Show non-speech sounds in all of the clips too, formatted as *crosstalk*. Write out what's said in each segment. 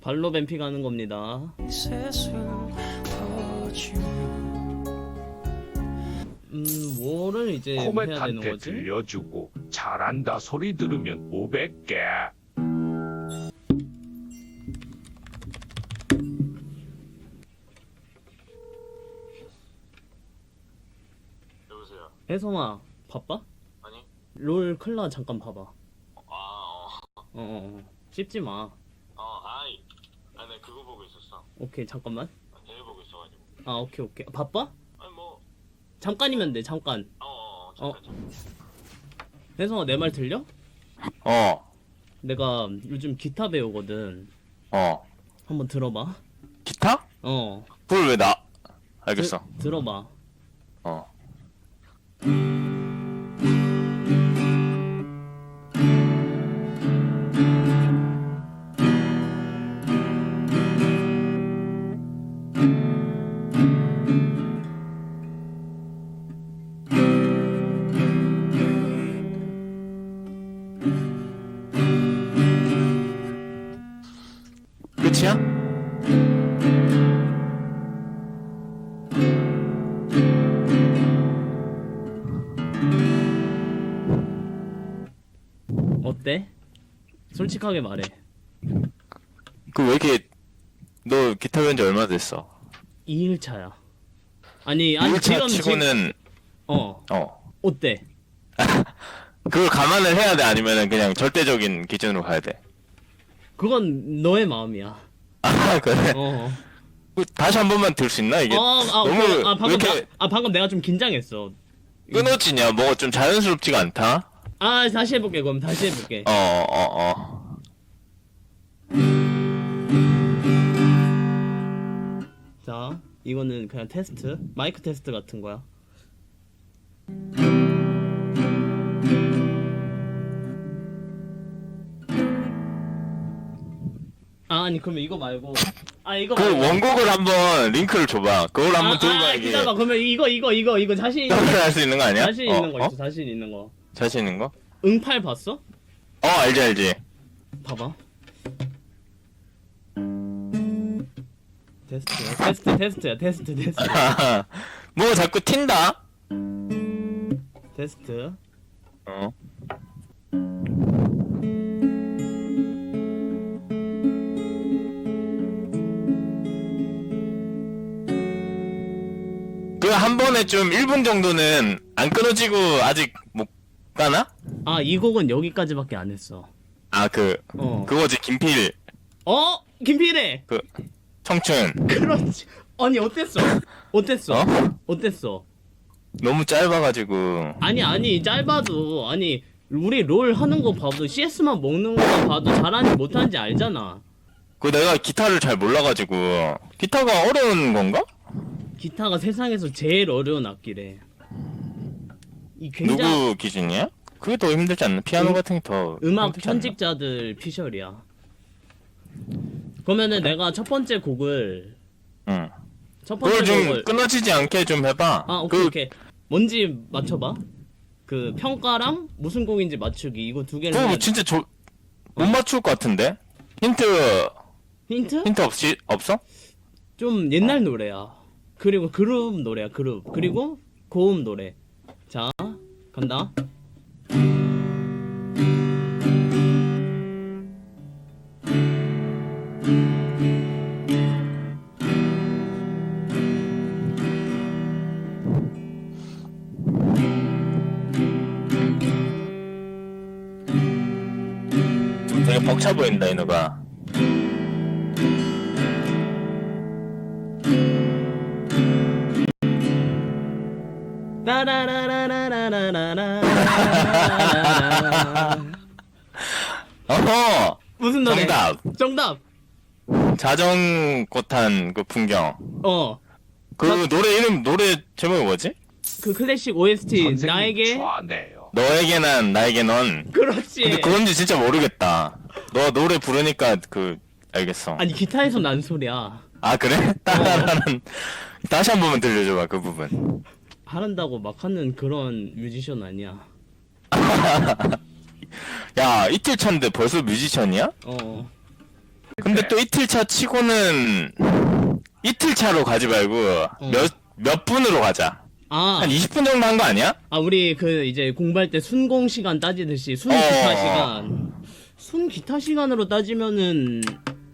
발로 뱀피 가는 겁니다. 음, 뭐를 이제 해야 되는 코멧한테 거지? 들려주고 잘한다 소리 들으면 500개. 여보세요. 혜성아, 바빠? 롤 클라 잠깐 봐봐. 어, 아, 어. 어, 어. 씹지 마. 어, 아이. 아, 나 그거 보고 있었어. 오케이, 잠깐만. 아, 대회 보고 있어가지고. 아, 오케이, 오케이. 바빠? 아니, 뭐. 잠깐이면 돼, 잠깐. 어, 어, 어, 잠깐, 잠깐. 혜성아, 내 말 들려? 어, 내가 요즘 기타 배우거든. 어. 한번 들어봐. 기타? 어. 그걸 왜 나? 알겠어. 들- 들어봐. 어. 어때? 솔직하게 말해. 그 왜 이렇게 너 기타 배운 지 얼마 됐어? 2일차야. 아니, 아니, 1차 지금, 지금, 치고는 어, 어. 어때? *laughs* 그걸 감안을 해야 돼 아니면은 그냥 절대적인 기준으로 가야 돼? 그건 너의 마음이야. 아 *laughs* 그래? 어. 그 다시 한 번만 들 수 있나 이게? 어, 아, 너무 오케이. 아, 방금, 왜 이렇게 나, 아, 방금 내가 좀 긴장했어. 끊어지냐? 뭐가 좀 자연스럽지가 않다? 아, 다시 해볼게, 그럼 다시 해볼게. 어, 어, 어. 자, 이거는 그냥 테스트. 마이크 테스트 같은 거야. 아, 아니, 그러면 이거 말고. 아, 이거 그 말고. 원곡을 한번 링크를 줘봐. 그걸 아, 한번 아, 들어봐 이게. 기다려봐. 그러면 이거, 이거, 이거, 이거 자신 있는 거. 할수 있는 거 아니야? 자신 어, 있는 거 어? 있어, 자신 있는 거. 자신 있는 거? 응팔 봤어? 어 알지 알지. 봐봐. 테스트야, 테스트, 테스트야, 테스트, 테스트. *laughs* 뭐 자꾸 튄다? 테스트. 어. 그 한 번에 좀 1분 정도는 안 끊어지고 아직 못 가나? 아, 이 곡은 여기까지밖에 안 했어. 아 그 어. 그거지 김필 어? 김필해! 그 청춘 *laughs* 그렇지. 아니, 어땠어? 어땠어? 어? 어땠어? 너무 짧아가지고 아니, 아니, 짧아도, 아니, 우리 롤 하는 거 봐도 CS만 먹는 거 봐도 잘하는지 못하는지 알잖아. 그 내가 기타를 잘 몰라가지고 기타가 어려운 건가? 기타가 세상에서 제일 어려운 악기래. 이 굉장히 누구 기준이야? 그게 더 힘들지 않나? 피아노 음- 같은 게 더 음악 힘들지 않나? 편집자들 피셜이야. 그러면은 내가 첫 번째 곡을 응. 첫 그걸 번째 좀 곡을 끊어지지 않게 좀 해봐. 아 오케이 그, 오케이 뭔지 맞춰봐. 그 평가랑 무슨 곡인지 맞추기 이거 두 개를 그거 돼. 진짜 조, 못 맞출 것 같은데? 힌트, 힌트? 힌트 없이, 없어? 좀 옛날 노래야. 그리고 그룹 노래야 그룹 그리고 고음 노래. 자 간다. 좀 되게 벅차 보인다, 이 노가. 따라라라라 라라라라라라라. *laughs* 어허! 무슨 노래? 정답! 정답. 자전꽃한 그 풍경. 어. 그 노래 이름, 노래 제목이 뭐지? 그 클래식 OST 선생님 나에게 좋아하네요. 너에게 난 나에게 넌 그렇지. 근데 그건지 진짜 모르겠다 너 노래 부르니까 그 알겠어 아니 기타에서 난 소리야. 아 그래? 따라라는 *laughs* 다시 한 번만 들려줘봐 그 부분 하란다고 막 하는 그런 뮤지션 아니야. *laughs* 야 이틀 차인데 벌써 뮤지션이야? 어. 근데 또 이틀 차 치고는 이틀 차로 가지 말고 몇 몇 분으로 가자 아, 한 20분 정도 한 거 아니야? 아 우리 그 이제 공부할 때 순공 시간 따지듯이 순 어. 기타 시간. 순 기타 시간으로 따지면은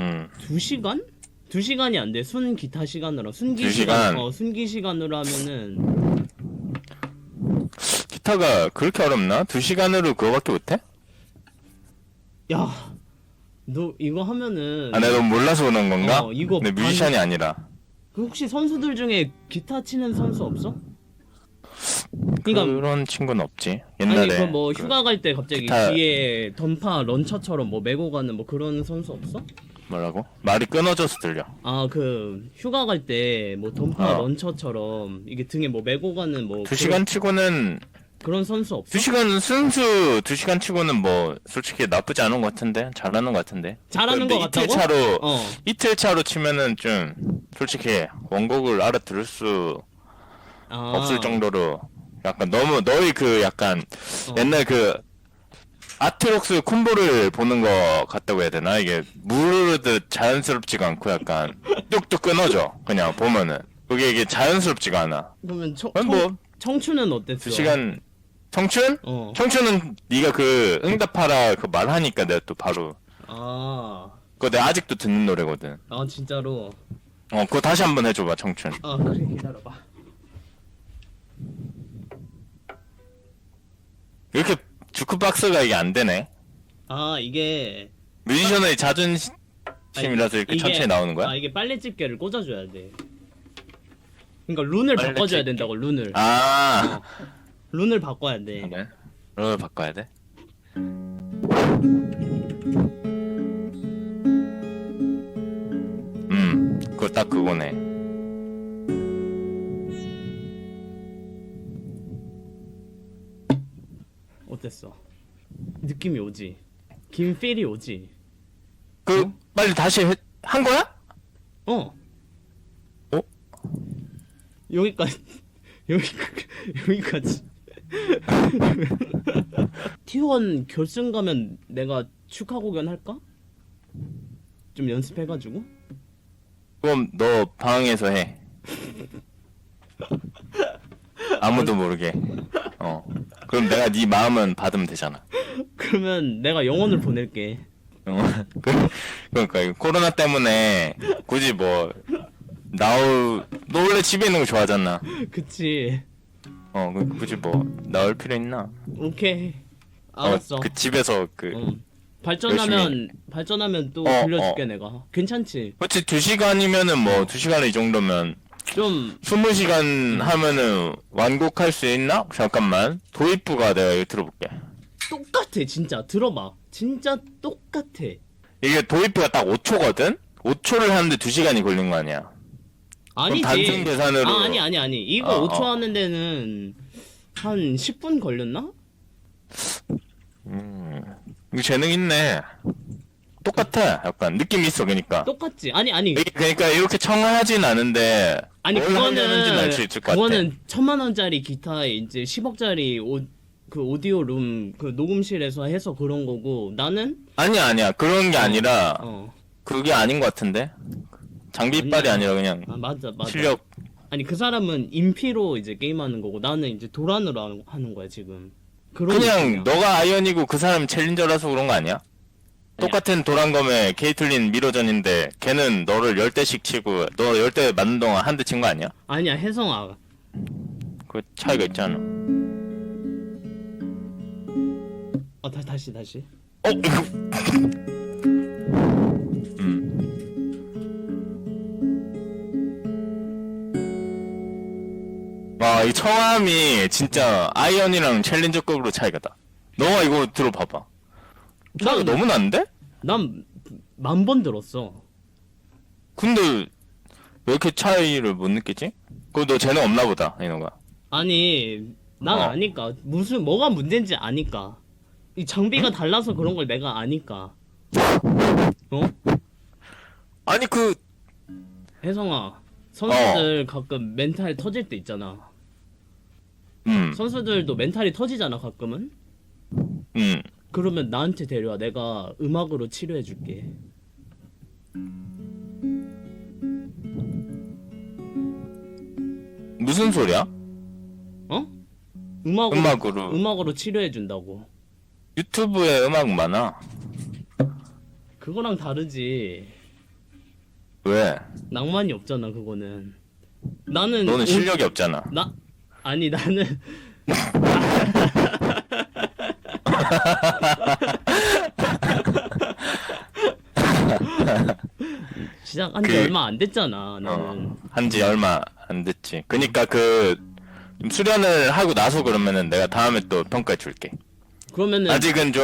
음 2시간? 2시간이 안 돼. 순 기타 시간으로. 순기 두 시간. 시간? 어, 순기 시간으로 하면은 기타가 그렇게 어렵나? 두 시간으로 그거밖에 못해? 야. 너 이거 하면은 아 내가 너무 몰라서 그런 건가? 어, 이거 근데 뮤지션이 아니라 그 혹시 선수들 중에 기타 치는 선수 없어? 그러니까 그런 친구는 없지 옛날에 아니 그 뭐 그 휴가 갈 때 갑자기 기타- 뒤에 던파 런처처럼 뭐 메고 가는 뭐 그런 선수 없어? 뭐라고? 말이 끊어져서 들려 아 그 휴가 갈 때 뭐 던파 어. 런처처럼 이게 등에 뭐 메고 가는 뭐두 시간 치고는 그런 선수 없어? 두 시간 순수 두 시간 치고는 뭐 솔직히 나쁘지 않은 것 같은데 잘하는 것 같은데 잘하는 근데 것 같다고? 이틀 차로 어. 이틀 차로 치면은 좀 솔직히 원곡을 알아들을 수 아. 없을 정도로 약간 너무 너희 그 약간 어. 옛날 그 아트록스 콤보를 보는 거 같다고 해야 되나 이게 무르르듯 자연스럽지가 않고 약간 뚝뚝 끊어져 그냥 보면은 그게 이게 자연스럽지가 않아 그러면 청, 청, 뭐. 청춘은 어땠어? 두 시간 청춘? 어. 청춘은 네가 그 응답하라 그 말하니까 내가 또 바로 아. 그거 내가 아직도 듣는 노래거든 아 진짜로. 어 그거 다시 한번 해줘봐 청춘 아 그래 기다려봐. 이렇게 주크박스가 이게 안 되네 아 이게 뮤지션의 자존심이라서 이렇게 이게- 천천히 나오는 거야? 아 이게 빨래 집게를 꽂아줘야 돼. 그러니까 룬을 빨래 바꿔줘야. 된다고 룬을. 아 룬을 바꿔야 돼. 그래? 롤 바꿔야 돼? 음 그거 딱 그거네 어땠어? 느낌이 오지. 김필이 오지. 그 빨리 다시 해, 한 거야? 어. 어? 여기까지 여기 *laughs* 여기까지. T1 결승 가면 내가 축하 공연 할까? 좀 연습해가지고. 그럼 너 방에서 해. 아무도 모르게. 어. 그럼 내가 네 마음은 받으면 되잖아. 그러면 내가 영혼을 보낼게. 어. *laughs* 그- 그러니까 이거 코로나 때문에 굳이 뭐 나올 너 원래 집에 있는 거 좋아하잖아. 그치. 어, 그 굳이 뭐 나올 필요 있나? 오케이. 알았어. 어, 그 집에서 그 어. 발전하면 발전하면 또 어, 들려줄게 어. 내가. 괜찮지? 그렇지 두 시간이면은 뭐 두 시간 이 정도면 좀 스무 시간 하면은 완곡할 수 있나? 잠깐만 도입부가 내가 이거 들어볼게. 똑같아 진짜. 들어봐. 진짜 똑같아. 이게 도입부가 딱 5초거든? 5초를 하는데 2시간이 걸린 거 아니야. 아니지. 단순 계산으로- 아, 아니 아니 아니. 이거 어, 5초 어. 하는 데는 한 10분 걸렸나? 음, 이거 재능 있네. 똑같아. 약간 느낌 있어, 그니까. 똑같지. 아니 아니. 이게 그러니까 이렇게 청하진 않은데 아니 뭘 하려는지는 그거는 알수 있을 것 같아. 그거는 천만 원짜리 기타에 이제 10억짜리 오, 그 오디오 룸 그 녹음실에서 해서 그런 거고 나는 아니야, 아니야. 그런 게 아니라 어. 그게 아닌 것 같은데. 장비빨이. 아니라 그냥 아 맞아 맞아. 실력. 아니 그 사람은 인피로 이제 게임하는 거고 나는 이제 도란으로 하는- 하는 거야 지금. 그런 그냥 느낌이야. 너가 아이언이고 그 사람 챌린저라서 그런 거 아니야? 똑같은 도란검에 케이틀린 미러전인데 걔는 너를 열 대씩 치고 너 열 대 맞는 동안 한 대 친 거 아니야? 아니야 혜성아. 그 차이가 있잖아. 어 다, 다시 다시. 어 이거. *laughs* 와, 이 청함이 진짜 아이언이랑 챌린저급으로 차이가 나. 너가 이거 들어봐봐. 차이가 난- 너무 나는데? 난 만 번 들었어. 근데 왜 이렇게 차이를 못 느끼지? 그거 너 재능 없나 보다, 이노가. 아니 난 어. 아니까 무슨 뭐가 문제인지 아니까 이 장비가 달라서 그런 걸 내가 아니까 어 아니 그 혜성아 선수들 가끔 멘탈 터질 때 있잖아 음, 선수들도 멘탈이 터지잖아 가끔은 음. 그러면 나한테 데려와 내가 음악으로 치료해 줄게 무슨 소리야? 어 음악으로 음악으로 음악으로 치료해 준다고 유튜브에 음악 많아. 그거랑 다르지 왜? 낭만이 없잖아 그거는 나는 너는 오- 실력이 없잖아. 나 아니 나는 *laughs* 시작한 지 그- 얼마 안 됐잖아 나는 어, 한지 얼마 안 됐지. 그니까 그 수련을 하고 나서 그러면은 내가 다음에 또 평가해 줄게. 그러면은 아직은 좀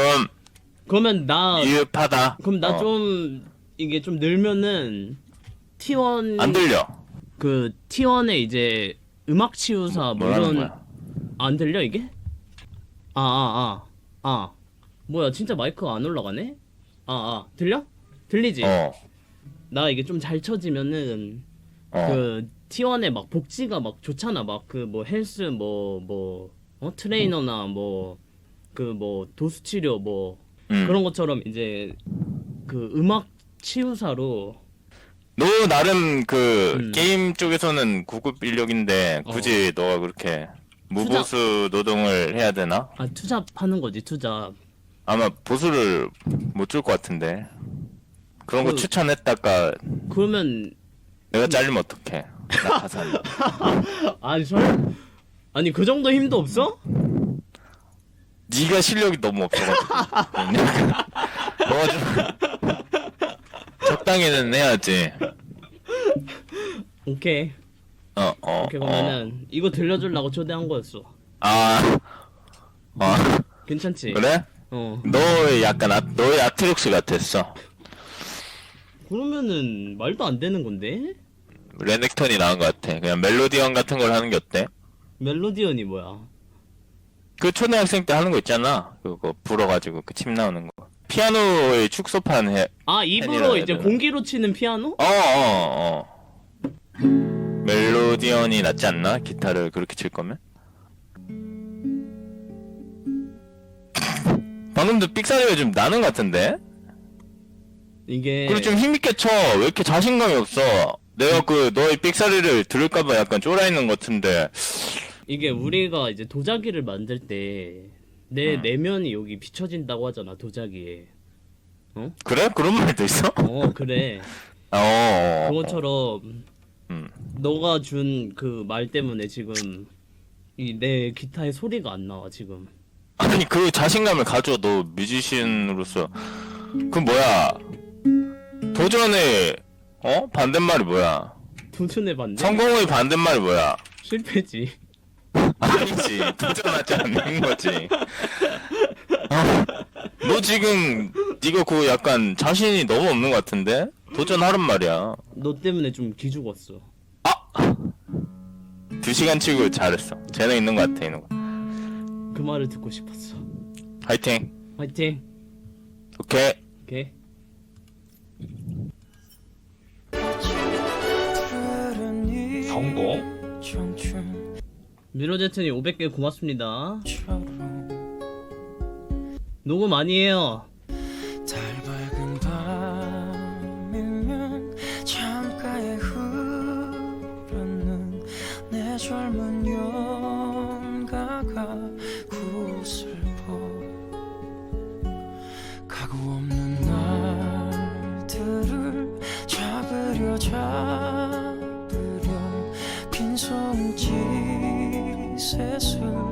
그러면 나 미흡하다. 그럼 나 어, 좀 이게 좀 늘면은 T1 안 들려. 그 T1에 이제 음악 치유사 뭐 뭐라는 거야? 안 들려 이게? 아 아 아 아, 뭐야 진짜 마이크가 안 올라가네? 아 아 들려? 들리지? 어, 나 이게 좀 잘 쳐지면은 어. 그 T1에 막 복지가 막 좋잖아 막 그 뭐 헬스 뭐 뭐 어? 트레이너나 뭐 그 뭐 도수 치료 뭐 음. 그런 것처럼 이제 그 음악 치유사로 너 나름 그 음. 게임 쪽에서는 구급 인력인데 굳이 너가 그렇게 무보수 노동을 해야 되나? 아 투잡하는 거지 투잡 아마 보수를 못 줄 것 같은데. 그런 거 그- 추천했다가 그러면 내가 잘리면 어떡해? 나 가산. *laughs* 아니 설 아니 그 정도 힘도 없어? 네가 실력이 너무 없어가지고. *laughs* 너가 좀 적당히는 해야지. 오케이 어, 어, 오케이 어. 그러면은 이거 들려주려고 초대한 거였어 아, 아, 괜찮지? 그래? 어 너의 약간 아, 너의 아트록스 같았어. 그러면은 말도 안 되는 건데 레넥턴이 나은 것 같아. 그냥 멜로디언 같은 걸 하는 게 어때? 멜로디언이 뭐야? 그 초등학생 때 하는 거 있잖아. 그거 불어가지고 그 침 나오는 거. 피아노의 축소판 해. 아 입으로 이제 되나? 공기로 치는 피아노? 어, 어, 어. 멜로디언이 낫지 않나? 기타를 그렇게 칠 거면? 방금도 삑사리가 좀 나는 것 같은데? 이게 그리고 좀 힘있게 쳐. 왜 이렇게 자신감이 없어? 내가 그 너의 삑사리를 들을까봐 약간 쫄아있는 것 같은데. 이게 우리가 이제 도자기를 만들 때 내 음. 내면이 여기 비춰진다고 하잖아 도자기에. 그래? 그런 말도 있어? 어 그래. *laughs* 어, 어, 어. 그것처럼 음. 너가 준 그 말 때문에 지금 이 내 기타의 소리가 안 나와 지금. 아니 그 자신감을 가져 너 뮤지션으로서. 그 뭐야? 도전의 어? 반대말이 뭐야? 도전해 봤네 성공의 반대말이 뭐야? 실패지 아니지. 도전하지 않는 거지. 어? 너 지금 이거 그 약간 자신이 너무 없는 것 같은데? 도전하란 말이야. 너 때문에 좀 기죽었어. 두 시간 치고 잘했어. 재능 있는 것 같아 이놈 그 말을 듣고 싶었어. 화이팅. 화이팅. 오케이. 오케이 이. 성공? 미로제트님 500개 고맙습니다. 녹음 아니에요. 젊은 연가가 구슬 잡